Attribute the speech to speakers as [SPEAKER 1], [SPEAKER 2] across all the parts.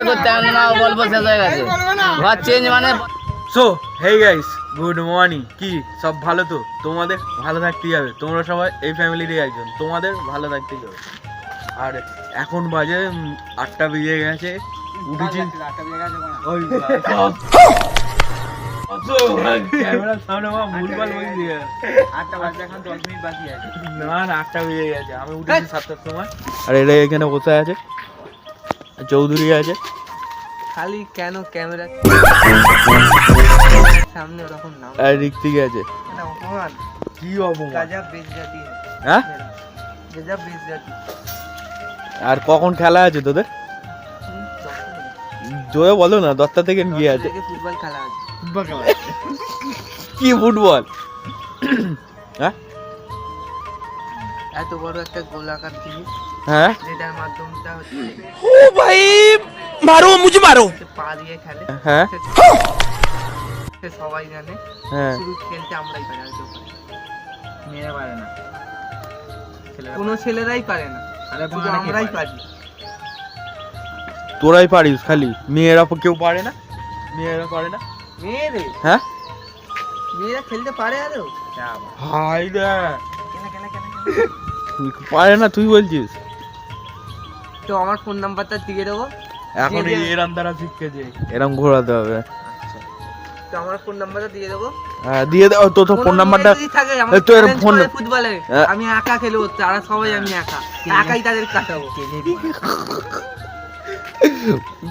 [SPEAKER 1] করতে না শেষ হয়ে গেছে। ঘর চেঞ্জ মানে
[SPEAKER 2] so hey guys good morning কি সব ভালো তো? তোমাদের ভালো থাকতেই হবে। তোমরা সবাই এই ফ্যামিলিরই একজন। তোমাদের ভালো থাকতেই হবে। আর এখন বাজে আটটা বেজে গেছে। উঠেছি। ওই বাবা। ক্যামেরার সামনে আমার ভুলভাল বলে দিয়ে না না আটটা বেজে গেছে। আমি উঠেছি সাতটার সময়। আর এরা এখানে বসে আছে। চৌধুরী আছে।
[SPEAKER 3] খালি কেন ক্যামেরা? সামনে ওরকম নাম।
[SPEAKER 2] আর ঋত্বিক আছে।
[SPEAKER 3] অপমান।
[SPEAKER 2] কি অপমান?
[SPEAKER 3] গাজা বেজজাতি।
[SPEAKER 2] হ্যাঁ?
[SPEAKER 3] গাজা বেজজাতি।
[SPEAKER 2] আর কখন খেলা আছে তোদের? জোরে বলো না দশটা থেকে গিয়ে আছে।
[SPEAKER 3] ফুটবল খেলা আছে।
[SPEAKER 2] কি ফুটবল? হ্যাঁ
[SPEAKER 3] এত বড় একটা গোলাকার জিনিস।
[SPEAKER 2] হ্যাঁ?
[SPEAKER 3] যেটার মাধ্যমটা হচ্ছে
[SPEAKER 4] ভাই মারো
[SPEAKER 3] মারো। পা দিয়ে খেলে।
[SPEAKER 2] হ্যাঁ।
[SPEAKER 3] সবাই জানে।
[SPEAKER 2] হ্যাঁ।
[SPEAKER 3] খেলতে
[SPEAKER 1] মেয়েরা পারে না।
[SPEAKER 3] কোনো ছেলেরাই পারে না।
[SPEAKER 2] তোরাই পারিস খালি। মেয়েরা কেউ পারে না? মেয়েরা পারে না? হ্যাঁ?
[SPEAKER 3] মেয়েরা খেলতে পারে আরও?
[SPEAKER 2] হাই
[SPEAKER 3] রে।
[SPEAKER 2] পারে না তুই বলছিস।
[SPEAKER 3] তো আমার ফোন নাম্বারটা দিয়ে দেবো।
[SPEAKER 2] এখন। এরাম দ্বারা এরম ঘোরাতে হবে।
[SPEAKER 3] তো আমার ফোন নাম্বারটা দিয়ে দেবো।
[SPEAKER 2] হ্যাঁ দিয়ে দে ও, তো তো ফোন নাম্বারটা তো এর ফোন-
[SPEAKER 3] ফুটবলে
[SPEAKER 2] হ্যাঁ।
[SPEAKER 3] আমি একা খেলব তারা সবাই আমি একা। একাই তাদের কাটাবো।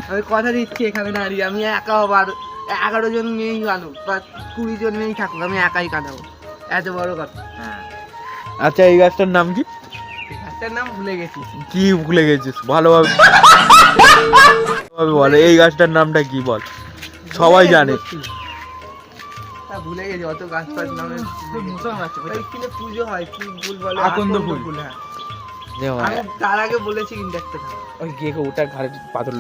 [SPEAKER 3] আমি কথা দিচ্ছি এখানে দাঁড়িয়ে। আমি একা হব আর এগারো জন মেয়েই আনুক বা কুড়ি জন মেয়েই থাকুক আমি একাই কাটাবো। এত বড় কথা।
[SPEAKER 2] আচ্ছা এই গাছটার নাম কি?
[SPEAKER 3] একটার নাম ভুলে গেছি।
[SPEAKER 2] কি ভুলে গেছিস? ভালোভাবে বল এই গাছটার নামটা কি বল? সবাই জানে।
[SPEAKER 3] ভুলে গেছি অত গাছ। পাছ নামে ওই পুজো হয় কি ভুল
[SPEAKER 2] আকন্দ ফুল।
[SPEAKER 3] হ্যাঁ। তার আগে বলেছি কিন্তু
[SPEAKER 1] ওই গিয়ে ওটার ঘাড়ে পাথর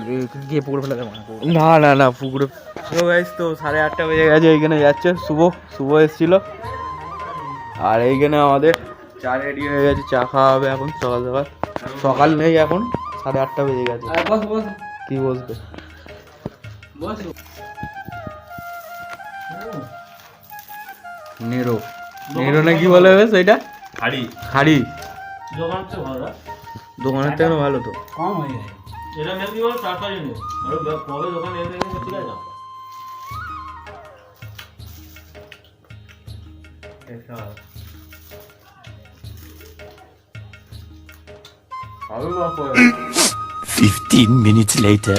[SPEAKER 1] গিয়ে পুকুর ফেলে দেবো
[SPEAKER 2] না। না না পুকুরে তো গাইস তো সাড়ে আটটা বেজে গেছে এইখানে যাচ্ছে। শুভ শুভ এসেছিল। আর এইখানে আমাদের চা রেডি হয়ে গেছে চা খাওয়া হবে এখন সকাল সকাল। সকাল নেই এখন সাড়ে আটটা বেজে গেছে।
[SPEAKER 1] বস বস।
[SPEAKER 2] কি বসবে? নেরো নেরো না কি বলে হবে সেটা?
[SPEAKER 5] হাড়ি।
[SPEAKER 2] হাড়ি।
[SPEAKER 5] দোকান তো ভালো। না
[SPEAKER 2] দোকানের থেকে ভালো তো।
[SPEAKER 1] কম হয়ে যায়
[SPEAKER 5] এটা নেই কি বলো চার পাঁচ ব- কবে দোকান এনে ঠিক আছে।
[SPEAKER 4] 15 minutes later.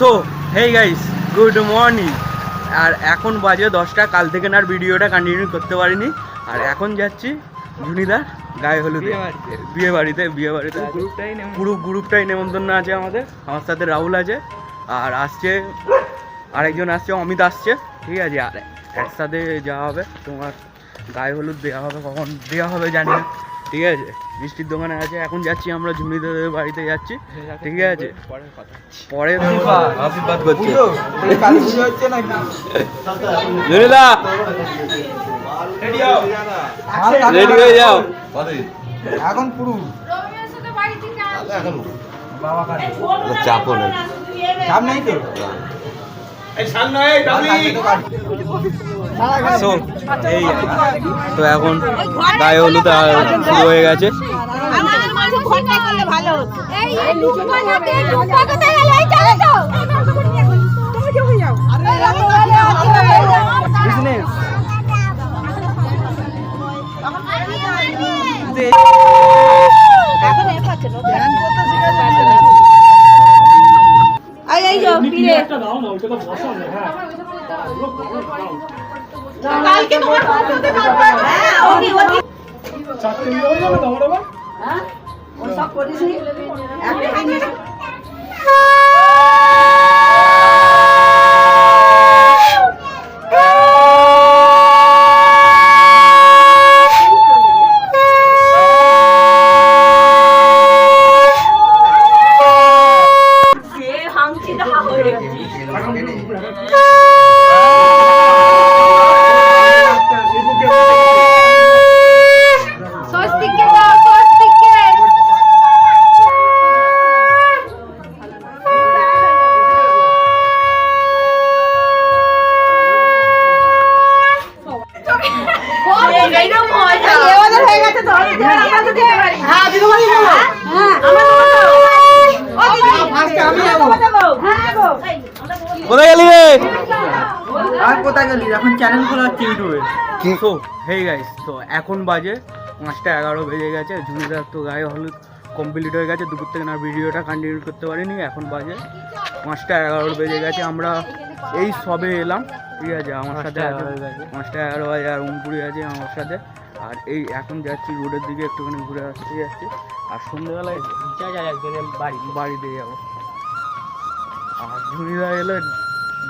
[SPEAKER 2] So hey guys good morning আর এখন বাজে দশটা কাল থেকে না আর ভিডিওটা কন্টিনিউ করতে পারিনি। আর এখন যাচ্ছি জুনিদার গায়ে হলুদে। বিয়ে বাড়িতে। বিয়ে বাড়িতে পুরো গ্রুপটাই নেমন্তন্ন। আছে আমাদের। আমার সাথে রাহুল আছে। আর আসছে আরেকজন আসছে অমিত আসছে। ঠিক আছে আর একসাথে যাওয়া হবে। তোমার গায়ে হলুদ দেওয়া হবে কখন? দেওয়া হবে জানি না। ঠিক আছে? মিষ্টির দোকানে আছে। এখন যাচ্ছি আমরা ঝুনিদাদের বাড়িতে যাচ্ছি। ঠিক আছে? পরে আশীর্বাদ। করছি। জুনিদা রেডি হয়ে যাও।
[SPEAKER 3] এখন পুরো।
[SPEAKER 2] চাপও নেই।
[SPEAKER 3] চাপ নাই তো?
[SPEAKER 2] So, এই তো এখন গায়ে হলুদ আর শুরু হয়ে গেছে।
[SPEAKER 6] এই বিজনেস এখন এর পারব। হ্যাঁ ওকে ওকে। চাকরি হয়ে যাবে তোমার পৌঁছতে হ্যাঁ? ওটি ওটি হ্যাঁ। ও সব করিস নি একটা
[SPEAKER 2] কোথায় গেলি রে?
[SPEAKER 3] আর কোথায় গেলি? এখন চ্যানেল খোলা হচ্ছে ইউটিউবে।
[SPEAKER 2] তো হেই গাইস তো এখন বাজে পাঁচটা এগারো বেজে গেছে ঝুনিদার তো গায়ে হলুদ কমপ্লিট হয়ে গেছে দুপুর থেকে না ভিডিওটা কন্টিনিউ করতে পারিনি এখন বাজে পাঁচটা এগারো বেজে গেছে আমরা এই সবে এলাম ঠিক আছে আমার সাথে পাঁচটা এগারো বাজে আর উমপুরি আছে আমার সাথে আর এই এখন যাচ্ছি রোডের দিকে একটুখানি ঘুরে আসতে যাচ্ছি আর সন্ধ্যেবেলায় বাড়ি। বাড়িতে যাব। আর ঝুনিদা এলে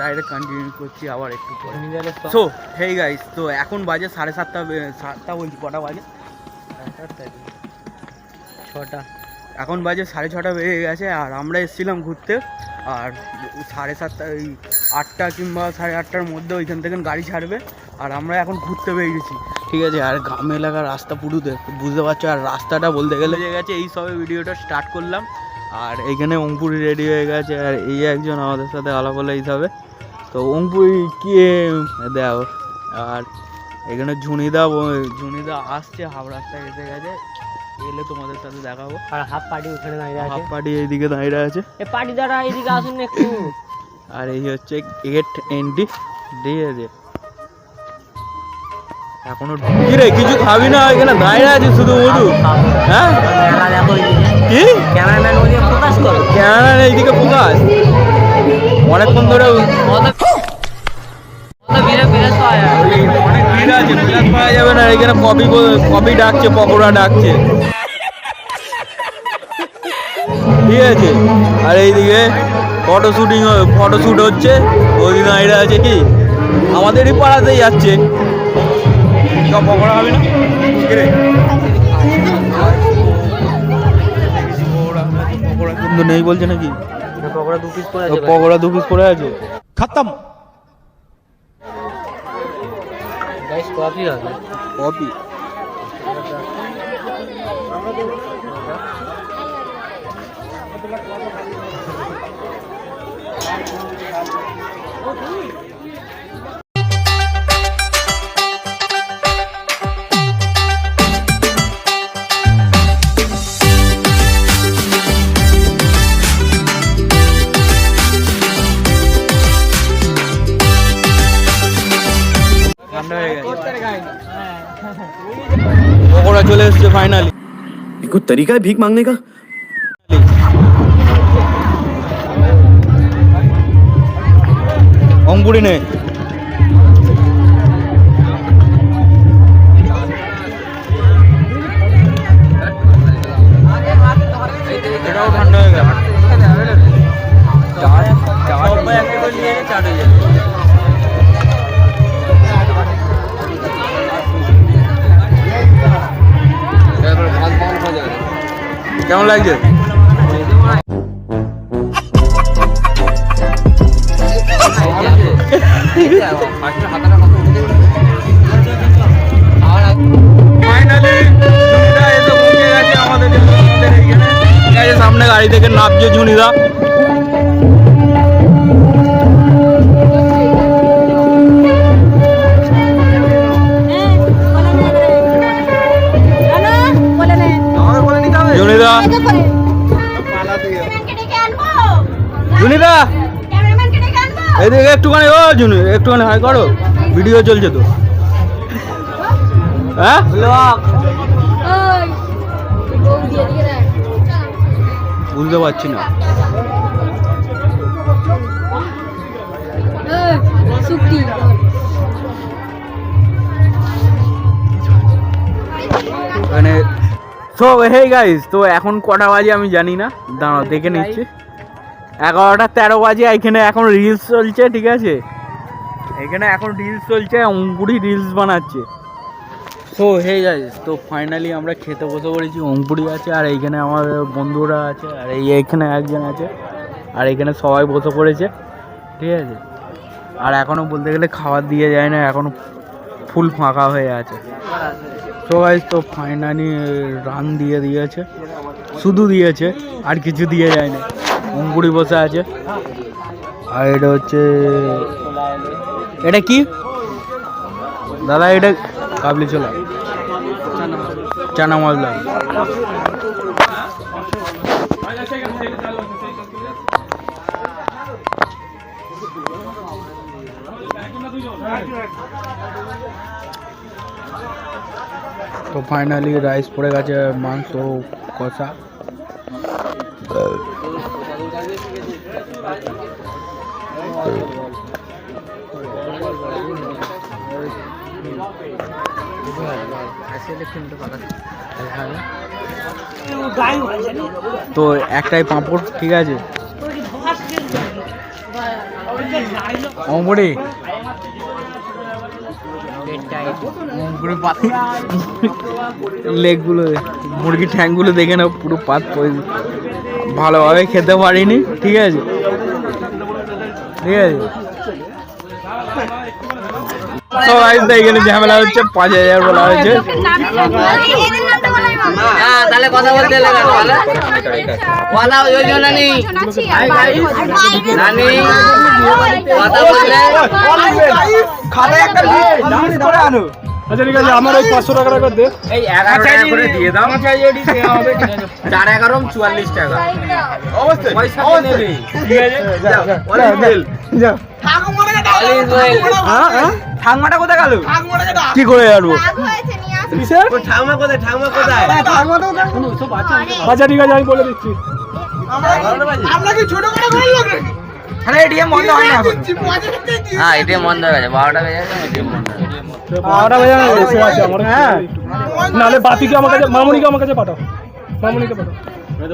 [SPEAKER 2] ডাইরেক্ট কন্টিনিউ করছি আবার একটু পরে। সো হেই গাইস তো এখন বাজে সাড়ে সাতটা সাতটা বলছি কটা বাজে? ছটা। এখন বাজে সাড়ে ছটা বেজে গেছে আর আমরা এসেছিলাম ঘুরতে আর সাড়ে সাতটা ওই আটটা কিংবা সাড়ে আটটার মধ্যে ওইখান থেকে গাড়ি ছাড়বে আর আমরা এখন ঘুরতে বেরিয়েছি ঠিক আছে আর গ্রাম এলাকার রাস্তা পুরুতে বুঝতে পারছ আর রাস্তাটা বলতে গেলে যে গেছে এই সবে ভিডিওটা স্টার্ট করলাম। আর এখানে অঙ্কুরি রেডি হয়ে গেছে আর এই একজন আমাদের সাথে আলাপ হলে হিসাবে। তো অঙ্কুরি কে দেও আর এখানে ঝুনিদা ঝুনিদা আসছে হাওড়া রাস্তায় এসে গেছে এলে তোমাদের সাথে দেখাবো।
[SPEAKER 7] আর হাফ পার্টি ওখানে দাঁড়িয়ে আছে।
[SPEAKER 2] হাফ পার্টি এইদিকে দাঁড়িয়ে আছে।
[SPEAKER 7] এ পার্টি দ্বারা এদিকে আসুন একটু।
[SPEAKER 2] আর এই হচ্ছে গেট এন্ট্রি ঠিক আছে এখনও কি রে কিছু খাবি না এখানে দাঁড়িয়ে আছে শুধু মধু হ্যাঁ?
[SPEAKER 7] দেখো এইদিকে।
[SPEAKER 2] কি?
[SPEAKER 7] ক্যামেরাম্যান ওদিকে ফোকাস করো।
[SPEAKER 2] ক্যামেরা এইদিকে ফোকাস অনেকক্ষণ ধরে অনেক ভিড় আছে পাওয়া যাবে না এখানে কপি কপি ডাকছে পকোড়া ডাকছে। ঠিক আছে আর এইদিকে ফটো শুটিং ফটো শ্যুট হচ্ছে ওই দাঁড়িয়ে আছে কি? আমাদেরই পাড়াতেই যাচ্ছে। পকোড়া হবে না? কিন্তু নেই বলছে নাকি?
[SPEAKER 7] পকোড়া দু পিস
[SPEAKER 2] পরে
[SPEAKER 7] আছে খাতাম।
[SPEAKER 2] কপি কপি फाइनली
[SPEAKER 4] कुछ तरीका है भीख मांगने का?
[SPEAKER 2] अंगूरी ने আছে সামনে গাড়ি থেকে নামছে ঝুনিদা ঝুনিদা এদিকে একটুখানি ও ঝুনি একটুখানি হাই করো ভিডিও চলছে তো। হ্যাঁ? বুঝতে পারছি না। মানে সো হে গাইস তো এখন কটা বাজে আমি জানি না। দাঁড়াও দেখে নিচ্ছি। এগারোটা তেরো বাজে, এখানে এখন রিলস চলছে, ঠিক আছে? এখানে এখন রিলস চলছে অঙ্কুরি রিলস বানাচ্ছে। সো হে গাইস তো ফাইনালি আমরা খেতে বসে পড়েছি অঙ্কুরি আছে, আর এইখানে আমার বন্ধুরা আছে, আর এই এখানে একজন আছে, আর এখানে সবাই বসে পড়েছে, ঠিক আছে? আর এখনও বলতে গেলে খাবার দিয়ে যায় না এখনও ফুল ফাঁকা হয়ে আছে। তো গাইজ তো ফাইনালি রান দিয়ে দিয়েছে, শুধু দিয়েছে, আর কিছু দিয়ে যায় না। অঙ্কুরি বসে আছে। আর এটা হচ্ছে এটা কি? দাদা এটা কাবলি ছোলা। চানা মশলা। তো ফাইনালি রাইস পড়ে গেছে মাংস কষা। তো একটাই পাঁপড় ঠিক আছে? অমরে লেগগুলো মুরগির ঠ্যাংগুলো দেখে না পুরো পাত ভালোভাবে খেতে পারিনি ঠিক আছে? ঠিক আছে? তো গাইস এখানে ঝামেলা হচ্ছে পাঁচ হাজার বলা হয়েছে।
[SPEAKER 8] হ্যাঁ তাহলে কথা বলতে এলে কেন বলে কথা ওই জন্য নানি কথা বললে
[SPEAKER 7] খাতায় একটা করে আনো
[SPEAKER 2] আচ্ছা ঠিক আছে আমার ওই পাঁচশো টাকা করে দে
[SPEAKER 7] এই এগারো টাকা করে দিয়ে দাও চার এগারো চুয়াল্লিশ টাকা অবশ্যই পয়সা নেবে ঠিক আছে যাও অলিভ কোথায় গেল
[SPEAKER 2] কি করে যাব
[SPEAKER 7] ঠাকমা কোথায়? ঠাকমা কোথায়?
[SPEAKER 2] আচ্ছা ঠিক আছে আমি বলে দিচ্ছি।
[SPEAKER 7] আরে এটিএম বন্ধ হয় না
[SPEAKER 8] হ্যাঁ এটিএম বন্ধ হয়ে গেছে। বারোটা বেজে গেছে এটিএম বন্ধ
[SPEAKER 2] বারোটা বেজে গেছে, আছে আমার হ্যাঁ। নাহলে বাপিকে আমার কাছে মামুনিকে আমার কাছে পাঠাও। মামুনিকে পাঠাও।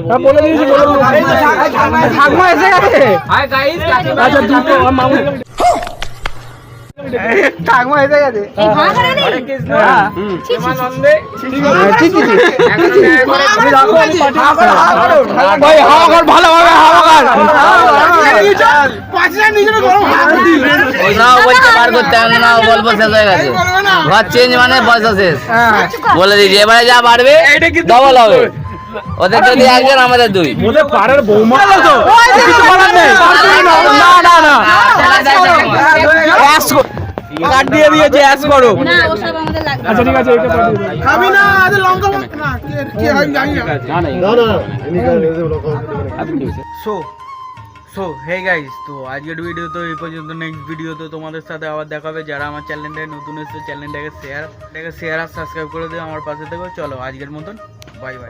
[SPEAKER 2] হ্যাঁ বলে দিয়েছি বলে দিয়েছি।
[SPEAKER 7] ঠাকমা এসে গেছে।
[SPEAKER 2] আচ্ছা দুটো মামুনিকে
[SPEAKER 7] ঠাকমা এসে গেছে হ্যাঁ
[SPEAKER 8] হয়ে ঘর চেঞ্জ মানে পয়সা শেষ বলে দিচ্ছি এবারে যা বাড়বে ডবল হবে ওদের যদি একজন আমাদের দুই
[SPEAKER 2] ওদের পাড়ার বৌমা তো কিছু করার নেই না না না
[SPEAKER 7] কাট দিয়ে দিয়েছে অ্যাস করো।
[SPEAKER 1] না ওসব আমাদের লাগবে।
[SPEAKER 2] আচ্ছা ঠিক আছে এটা পাঠিয়ে দাও
[SPEAKER 8] খাবি না আজ লঙ্কা না কে হয় জানি না।
[SPEAKER 7] সো সো হে গাইস তো আজকের ভিডিও তো এই পর্যন্ত নেক্সট ভিডিও তো তোমাদের সাথে আবার দেখা হবে। যারা আমার চ্যানেলটায় নতুন এসেছে চ্যানেলটাকে শেয়ার শেয়ার আর সাবস্ক্রাইব করে দিও আমার পাশে থেকো। চলো আজকের মতন বাই বাই